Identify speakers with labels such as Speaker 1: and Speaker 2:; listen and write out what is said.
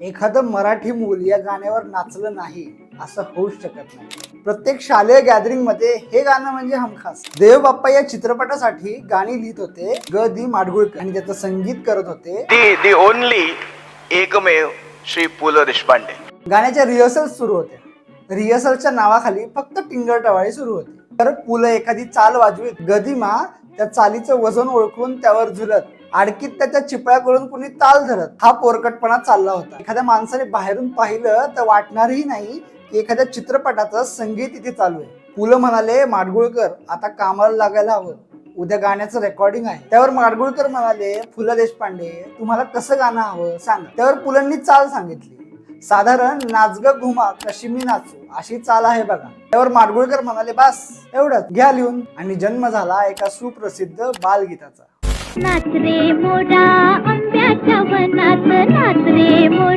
Speaker 1: एखादं मराठी मूल या गाण्यावर नाचलं नाही असं होऊच शकत नाही. प्रत्येक शालेय गॅदरिंगमध्ये हे गाणं म्हणजे हमखास. देव बाप्पा या चित्रपटासाठी गाणी लिहित होते ग दी माडगुळकर आणि त्याचं संगीत करत होते
Speaker 2: दी दी ओनली एकमेव श्री पु ल देशपांडे.
Speaker 1: गाण्याच्या रिहर्सल सुरू होत्या रिहर्सलच्या नावाखाली फक्त टिंगर टवाळी सुरू होती. तर पुलं एखादी चाल वाजवीत. गदिमा त्या चालीचं वजन ओळखून त्यावर झुलत. आडकीत त्याच्या चिपळ्या करून कुणी ताल धरत. हा पोरकटपणा चालला होता. एखाद्या माणसाने बाहेरून पाहिलं तर वाटणारही नाही की एखाद्या चित्रपटाचं संगीत इथे चालू आहे. पुलं म्हणाले माडगुळकर आता कामाला लागायला हवं. उद्या गाण्याचं रेकॉर्डिंग आहे. त्यावर माडगुळकर म्हणाले फुलं देशपांडे तुम्हाला कसं गाणं हवं? सांग. त्यावर पुलांनी चाल सांगितली. साधारण नाचग घुमा कशी मी नाचू. अशी चाल आहे बघा. त्यावर माडगुळकर म्हणाले बास एवढंच. घ्या लिहून. आणि जन्म झाला एका सुप्रसिद्ध बालगीताचा.
Speaker 3: नाच रे मोरा आंब्याच्या वनात नाच रे मोरा